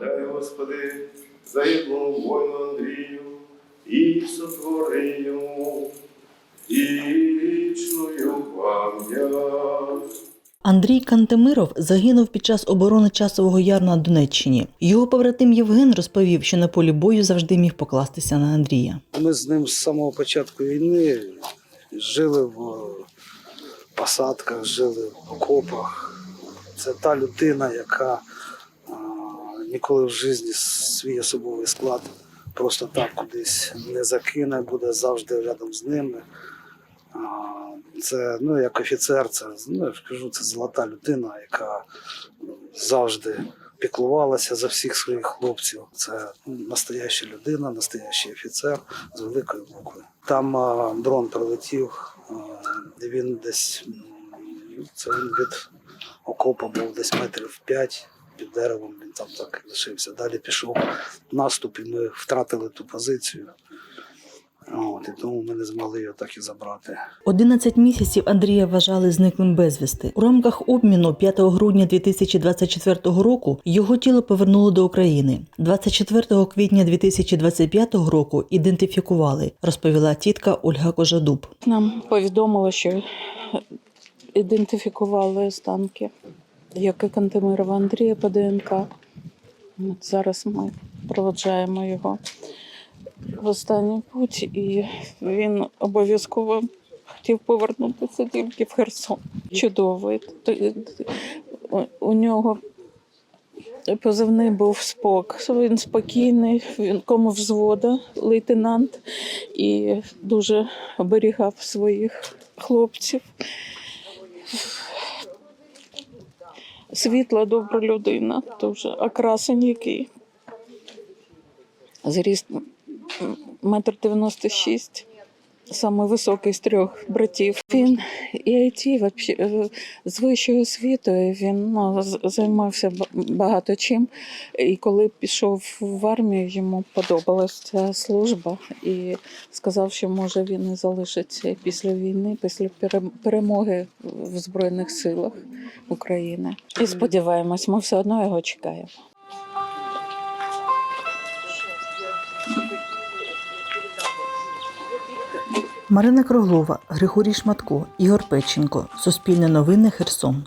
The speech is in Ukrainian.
Подай, Господи, загиблому воїну Андрію і сотвори йому вічною пам'ять. Андрій Кантемиров загинув під час оборони часового яру на Донеччині. Його побратим Євген розповів, що на полі бою завжди міг покластися на Андрія. Ми з ним з самого початку війни жили в посадках, жили в окопах. Це та людина, яка ніколи в житті свій особовий склад просто так кудись не закине, буде завжди рядом з ними. Це ну, як офіцер, це ну, я кажу, це золота людина, яка ну, завжди піклувалася за всіх своїх хлопців. Це ну, настояща людина, настоящий офіцер з великої букви. Там а, дрон прилетів, а, він десь це він від окопа був десь метрів 5 під деревом. Він там так лишився. Далі пішов наступ, і ми втратили ту позицію. От, і тому ми не змогли його так і забрати. 11 місяців Андрія вважали зниклим безвісти. У рамках обміну 5 грудня 2024 року його тіло повернуло до України. 24 квітня 2025 року ідентифікували, розповіла тітка Ольга Кожадуб. Нам повідомили, що ідентифікували останки, як і Кантемирова Андрія по ДНК. От зараз ми проведжаємо його в останній путь, і він обов'язково хотів повернутися тільки в Херсон. Чудовий. У нього позивний був спок. Він спокійний, він кому взвода, лейтенант і дуже оберігав своїх хлопців. Світла, добра людина, дуже а красень який. Зріст метр дев'яносто шість. Самий високий з трьох братів. Він і IT, з вищою освітою він ну, займався багато чим. І коли пішов в армію, йому подобалася ця служба і сказав, що може він і залишиться після війни, після пере- перемоги в Збройних силах України. І сподіваємось, ми все одно його чекаємо. Марина Круглова, Григорій Шматко, Ігор Печенко. Суспільне новини Херсон.